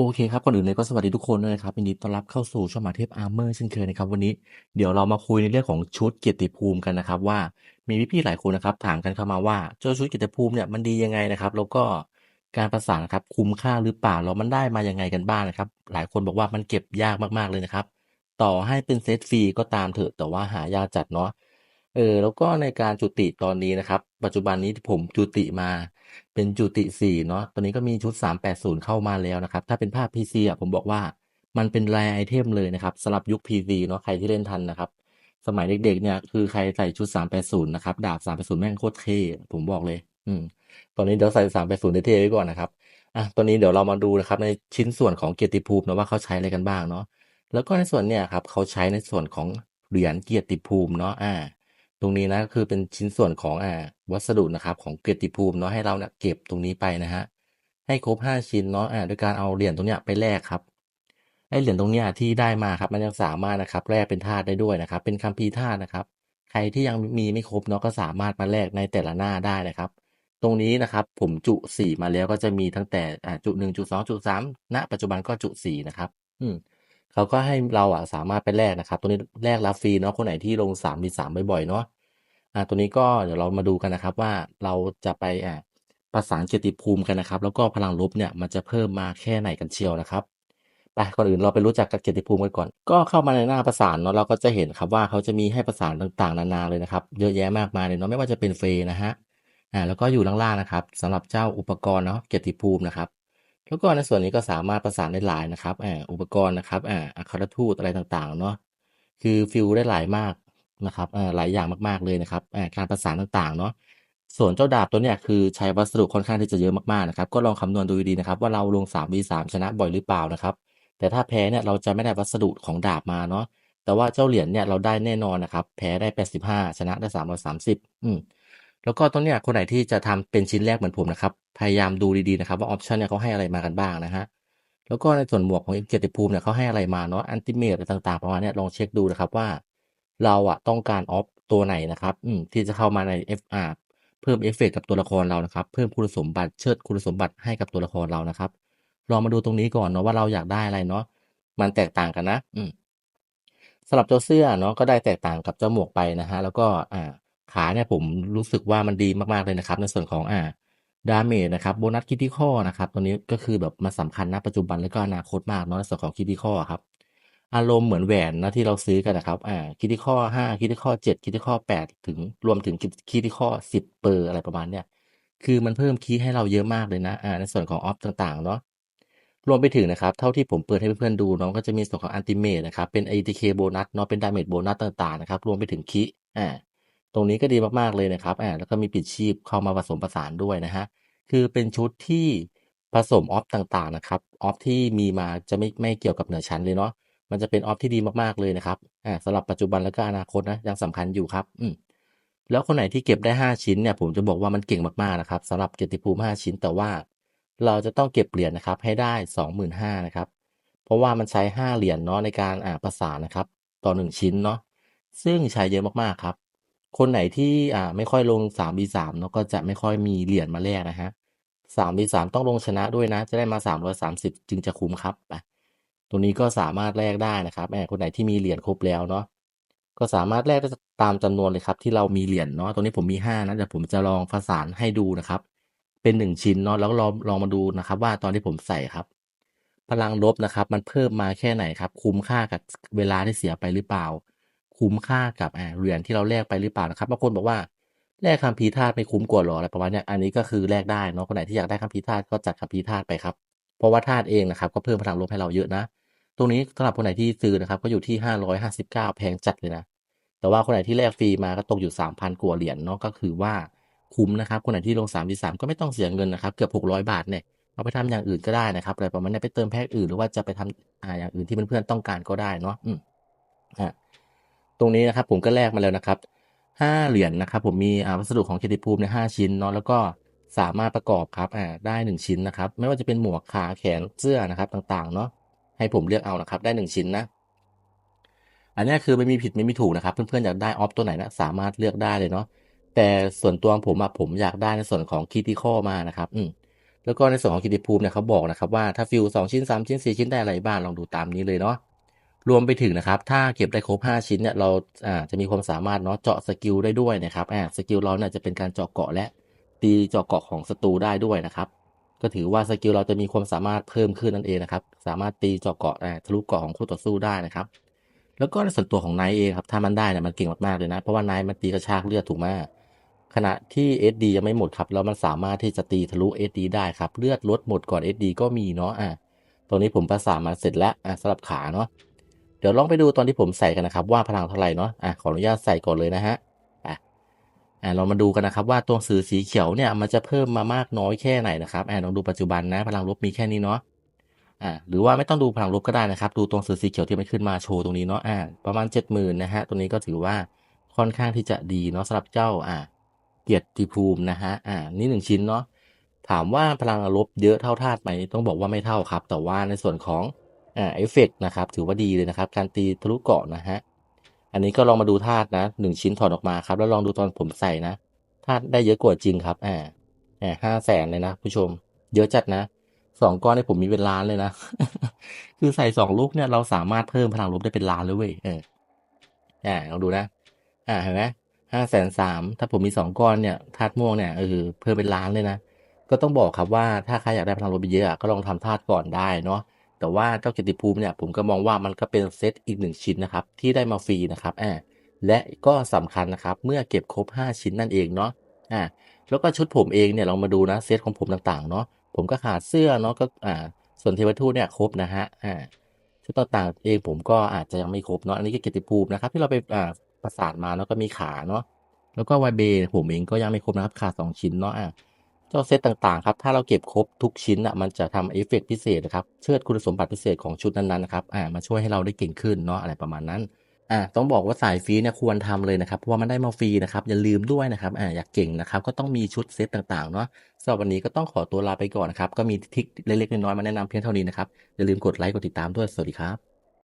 โอเคครับ ก่อนอื่นเลยก็สวัสดีทุกคนด้วยนะครับยินดีต้อนรับเข้าสู่ช่องหมาเทพอาร์เมอร์เช่นเคยนะครับ วันนี้เดี๋ยวเรามาคุยในเรื่องของชุดเกียรติภูมิกันนะครับ ว่ามีพี่ๆหลายคนนะครับ ถามกันเข้ามาว่าเจ้าชุดเกียรติภูมิเนี่ยมันดียังไงนะครับ แล้วก็การประสานครับคุ้มค่าหรือเปล่าแล้วมันได้มายังไงกันบ้างนะครับ หลายคนบอกว่ามันเก็บยากมากๆเลยนะครับ ต่อให้เป็นเซตฟรีก็ตามเถอะแต่ว่าหายากจัดเนาะเออแล้วก็ในการจุติตอนนี้นะครับ ปัจจุบันนี้ที่ผมจุติมา เป็นจุติ4เนาะตอนนี้ก็มีชุด 380 เข้ามาแล้วนะครับ ถ้าเป็นภาพ PC อะผมบอกว่ามันเป็นแรไอเทมเลยนะครับสำหรับยุค PC เนาะใครที่เล่นทันนะครับ สมัยเด็กๆเนี่ยคือใครใส่ชุด 380 นะครับ ดาบ 380 แม่งโคตรเท่ผมบอกเลย อืมตอนนี้เดี๋ยวใส่ 380เท่ไว้ก่อนนะครับอะตอนนี้เดี๋ยวเรามาดูนะครับในชิ้นส่วนของเกียรติภูมินะว่าเขาใช้อะไรกันบ้างเนาะแล้วก็ในส่วนเนี่ยครับเขาใช้ในส่วนของเหรียญเกียรติภูมิเนาะอ่า ตรงนี้นะคือเป็นชิ้นส่วนของอ่าวัสดุนะครับของเกียรติภูมิเนาะให้เราเนี่ยเก็บตรงนี้ไปนะฮะให้ครบห้าชิ้นเนาะอ่าโดยการเอาเหรียญตรงเนี้ยไปแลกครับไอเหรียญตรงเนี้ยที่ได้มาครับมันยังสามารถนะครับแลกเป็นธาตุได้ด้วยนะครับ เป็นคัมภีร์ธาตุนะครับ ใครที่ยังมีไม่ครบเนาะก็สามารถมาแลกในแต่ละหน้าได้นะครับ ตรงนี้นะครับผมจุสี่มาแล้วก็จะมีตั้งแต่อ่าจุหนึ่งจุสองจุสามณปัจจุบันก็จุสี่นะครับ อืม เขาก็ให้เราอะสามารถไปแลกนะครับ ตัวนี้แลกรับฟรีเนาะคนไหนที่ลงสามมีสามบ่อยๆเนาะอ่าตัวนี้ก็เดี๋ยวเรามาดูกันนะครับว่าเราจะไปอ่าประสานเกียรติภูมิกันนะครับ แล้วก็พลังลบเนี่ยมันจะเพิ่มมาแค่ไหนกันเชียวนะครับไปก่อนอื่นเราไปรู้จักกับเกียรติภูมิกันก่อน ก็เข้ามาในหน้าประสานเนาะเราก็จะเห็นครับว่าเขาจะมีให้ประสานต่างๆ นานาเลยนะครับ เยอะแยะมากมายเลยเนาะไม่ว่าจะเป็นเฟนะฮะอ่าแล้วก็อยู่ล่างๆนะครับสำหรับเจ้าอุปกรณ์เนาะเกียรติภูมินะครับ แล้วก็ในส่วนนี้ก็สามารถประสานได้หลายนะครับอ่าอุปกรณ์นะครับอ่าอัครทูตอะไรต่างๆเนาะคือฟิลได้หลายมากนะครับอ่าหลายอย่างมากๆเลยนะครับอ่าการประสานต่างๆเนาะส่วนเจ้าดาบตัวเนี้ยคือใช้วัสดุค่อนข้างที่จะเยอะมากๆนะครับ ก็ลองคำนวณดูดีๆนะครับ ว่าเราลง 3v3 ชนะบ่อยหรือเปล่านะครับ แต่ถ้าแพ้เนี่ยเราจะไม่ได้วัสดุของดาบมาเนาะแต่ว่าเจ้าเหรียญเนี่ยเราได้แน่นอนนะครับ แพ้ได้ 85 ชนะได้330อืม แล้วก็ตรงเนี้ยคนไหนที่จะทำเป็นชิ้นแรกเหมือนผมนะครับ พยายามดูดีๆนะครับ ว่าออปชันเนี่ยเขาให้อะไรมากันบ้างนะฮะแล้วก็ในส่วนหมวกของเกียรติภูมิเนี่ยเขาให้อะไรมาเนาะอันติเมตอะไรต่างๆประมาณนี้ลองเช็คดูนะครับว่า เราอะต้องการออฟตัวไหนนะครับอืมที่จะเข้ามาใน FR เพิ่มเอฟเฟกต์กับตัวละครเรานะครับ เพิ่มคุณสมบัติเชิดคุณสมบัติให้กับตัวละครเรานะครับ ลองมาดูตรงนี้ก่อนเนาะว่าเราอยากได้อะไรเนาะมันแตกต่างกันนะ อืมสำหรับเจ้าเสื้อเนาะก็ได้แตกต่างกับเจ้าหมวกไปนะฮะแล้วก็อ่า ขาเนี่ยผมรู้สึกว่ามันดีมากๆเลยนะครับ ในส่วนของอ่าดาเมจนะครับโบนัสคิติคอนะครับตัวนี้ก็คือแบบมันสำคัญนะปัจจุบันแล้วก็อนาคตมากเนาะในส่วนของคิติคอครับอารมณ์เหมือนแหวนนะที่เราซื้อกันนะครับอ่าคิติคอห้าคิติคอเจ็ดคิติคอแปดถึงรวมถึงคิติคอสิบเปอร์อะไรประมาณเนี้ยคือมันเพิ่มคีย์ให้เราเยอะมากเลยนะอ่าในส่วนของออฟต่างๆเนาะรวมไปถึงนะครับ เท่าที่ผมเปิดให้เพื่อนๆดูเนาะก็จะมีส่วนของอันติเมตนะครับ เป็น ATK โบนัสเนาะเป็นดาเมจโบนัสต่างๆนะครับ รวมไปถึงคิอ่า ตรงนี้ก็ดีมากๆเลยนะครับอ่าแล้วก็มีปิดชีพเข้ามาผสมผสานด้วยนะฮะ คือเป็นชุดที่ผสมออฟต่างๆนะครับ ออฟที่มีมาจะไม่ไม่เกี่ยวกับเหนือชั้นเลยเนาะ มันจะเป็นออฟที่ดีมากๆเลยนะครับ อ่าสำหรับปัจจุบันแล้วก็อนาคตนะยังสำคัญอยู่ครับ อืมแล้วคนไหนที่เก็บได้ 5 ชิ้นเนี่ยผมจะบอกว่ามันเก่งมากๆนะครับสำหรับเกียรติภูมิ 5 ชิ้นแต่ว่า เราจะต้องเก็บเหรียญนะครับให้ได้ 25,000นะครับ เพราะว่ามันใช้ 5 เหรียญเนาะในการอ่าประสานนะครับ ต่อ 1 ชิ้นเนาะซึ่งใช้เยอะมากๆครับ คนไหนที่อ่าไม่ค่อยลง 3v3 เนาะก็จะไม่ค่อยมีเหรียญมาแลกนะฮะ 3v3 ต้องลงชนะด้วยนะ จะได้มา330จึงจะคุ้มครับตัวนี้ก็สามารถแลกได้นะครับแหมคนไหนที่มีเหรียญครบแล้วเนาะก็สามารถแลกได้ตามจำนวนเลยครับ ที่เรามีเหรียญเนาะตรงนี้ผมมี5นะเดี๋ยวผมจะลองประสานให้ดูนะครับ เป็นหนึ่งชิ้นเนาะแล้วลองลองมาดูนะครับ ว่าตอนที่ผมใส่ครับ พลังลบนะครับ มันเพิ่มมาแค่ไหนครับ คุ้มค่ากับเวลาที่เสียไปหรือเปล่า คุ้มค่ากับเหรียญที่เราแลกไปหรือเปล่านะครับบางคนบอกว่าแลกคัมภีธาตุไม่คุ้มกว่าหรออะไรประมาณนี้อันนี้ก็คือแลกได้เนาะคนไหนที่อยากได้คัมภีธาตุก็จัดคัมภีธาตุไปครับ เพราะว่าธาตุเองนะครับก็เพิ่มพลังลบให้เราเยอะนะ ตรงนี้สำหรับคนไหนที่ซื้อนะครับก็อยู่ที่ห้าร้อยห้าสิบเก้าแพงจัดเลยนะ แต่ว่าคนไหนที่แลกฟรีมาก็ตกอยู่สามพันกว่าเหรียญเนาะก็คือว่าคุ้มนะครับ คนไหนที่ลง3 v 3ก็ไม่ต้องเสียเงินนะครับเกือบ600 บาทเนี่ยเอาไปทำอย่างอื่นก็ได้นะครับอะไรประมาณนี้ไปเติมแพ็กอื่นหรือว่าจะไปทำอ่าอย่างอื่นที่เพื่อนๆต้องการก็ได้เนาะอืมอ่า ตรงนี้นะครับผมก็แลกมาแล้วนะครับห้าเหรียญนะครับผมมีอ่าวัสดุของเครดิภูมิในห้าชิ้นเนาะแล้วก็สามารถประกอบครับอ่าได้หนึ่งชิ้นนะครับ ไม่ว่าจะเป็นหมวกขาแขนเสื้อนะครับต่างๆเนาะให้ผมเลือกเอานะครับ ได้หนึ่งชิ้นนะ อันนี้คือไม่มีผิดไม่มีถูกนะครับ เพื่อนๆอยากได้ออฟตัวไหนนะสามารถเลือกได้เลยเนาะแต่ส่วนตัวผมอะผมอยากได้ในส่วนของคีติคอมานะครับ อืมแล้วก็ในส่วนของกิตติภูมิเนี่ยเขาบอกนะครับว่าถ้าฟิล2ชิ้น3ชิ้น4ชิ้นได้อะไรบ้างลองดูตามนี้เลยเนาะ รวมไปถึงนะครับ ถ้าเก็บได้ครบ 5 ชิ้นเนี่ยเราอ่าจะมีความสามารถเนาะเจาะสกิลได้ด้วยนะครับอ่าสกิลเราเนี่ยจะเป็นการเจาะเกาะและตีเจาะเกาะของศัตรูได้ด้วยนะครับ ก็ถือว่าสกิลเราจะมีความสามารถเพิ่มขึ้นนั่นเองนะครับ สามารถตีเจาะเกาะอ่าทะลุเกาะของคู่ต่อสู้ได้นะครับ แล้วก็ในส่วนตัวของไนท์เองครับถ้ามันได้เนี่ยมันเก่งมากๆเลยนะ เพราะว่านท์มันตีกระชากเลือดถูกไหมขณะที่ SD ยังไม่หมดครับแล้วมันสามารถที่จะตีทะลุ SD ได้ครับ เลือดลดหมดก่อน SD ก็มีเนาะอะตอนนี้ผมประสานมาเสร็จแล้วอะสำหรับขาเนาะ เดี๋ยวลองไปดูตอนที่ผมใส่กันนะครับ ว่าพลังเท่าไหร่เนาะอะขออนุญาตใส่ก่อนเลยนะฮะอะอะเรามาดูกันนะครับ ว่าตัวสื่อสีเขียวเนี่ยมันจะเพิ่มมามากน้อยแค่ไหนนะครับอะลองดูปัจจุบันนะ พลังลบมีแค่นี้เนาะอ่าหรือว่าไม่ต้องดูพลังลบก็ได้นะครับ ดูตรงสื่อสีเขียวที่มันขึ้นมาโชว์ตรงนี้เนาะอ่าประมาณ 70,000นะฮะตรงนี้ก็ถือว่าค่อนข้างที่จะดีเนาะสำหรับเจ้าอ่าเกียรติภูมินะฮะอ่านี่หนึ่งชิ้นเนาะถามว่าพลังลบเยอะเท่าธาตุไหมต้องบอกว่าไม่เท่าครับ แต่ว่าในส่วนของ อ่าเอฟเฟกนะครับ ถือว่าดีเลยนะครับ การตีทะลุเกาะนะฮะ อันนี้ก็ลองมาดูธาตุนะหนึ่งชิ้นถอดออกมาครับ แล้วลองดูตอนผมใส่นะธาตุได้เยอะกว่าจริงครับอ่าอ่าห้าแสนเลยนะผู้ชม เยอะจัดนะสองก้อนนี่ผมมีเป็นล้านเลยนะ คือใส่สองลูกเนี่ยเราสามารถเพิ่มพลังลบได้เป็นล้านเลยเว้ยเอออ่าลองดูนะ อ่าเห็นไหมห้าแสนสามถ้าผมมีสองก้อนเนี่ยธาตุม่วงเนี่ยเออเพิ่มเป็นล้านเลยนะก็ต้องบอกครับว่าถ้าใครอยากได้พลังลบเยอะก็ลองทำธาตุก่อนได้เนาะ แต่ว่าเจ้าเกียรติภูมิเนี่ยผมก็มองว่ามันก็เป็นเซตอีกหนึ่งชิ้นนะครับ ที่ได้มาฟรีนะครับอ่าและก็สำคัญนะครับเมื่อเก็บครบ 5 ชิ้นนั่นเองเนาะอ่าแล้วก็ชุดผมเองเนี่ยลองมาดูนะเซตของผมต่างๆเนาะผมก็ขาดเสื้อเนาะก็อ่าส่วนเทวทูตเนี่ยครบนะฮะอ่าชุดต่างๆเองผมก็อาจจะยังไม่ครบเนาะอันนี้ก็เกียรติภูมินะครับที่เราไปอ่าประสานมาเนาะก็มีขาเนาะแล้วก็วายเบผมเองก็ยังไม่ครบนะครับขาดสองชิ้นเนาะอ่า เจ้าเซตต่างๆครับถ้าเราเก็บครบทุกชิ้นอะมันจะทำเอฟเฟกต์พิเศษนะครับเชิดคุณสมบัติพิเศษของชุดนั้นๆนะครับอ่ามาช่วยให้เราได้เก่งขึ้นเนาะอะไรประมาณนั้นอ่าต้องบอกว่าสายฟรีเนี่ยควรทำเลยนะครับเพราะว่ามันได้มาฟรีนะครับอย่าลืมด้วยนะครับอ่าอยากเก่งนะครับก็ต้องมีชุดเซตต่างๆเนาะสำหรับวันนี้ก็ต้องขอตัวลาไปก่อนนะครับก็มีทิคเล็กๆน้อยๆมาแนะนำเพียงเท่านี้นะครับอย่าลืมกดไลค์กดติดตามด้วยสวัสดีครับ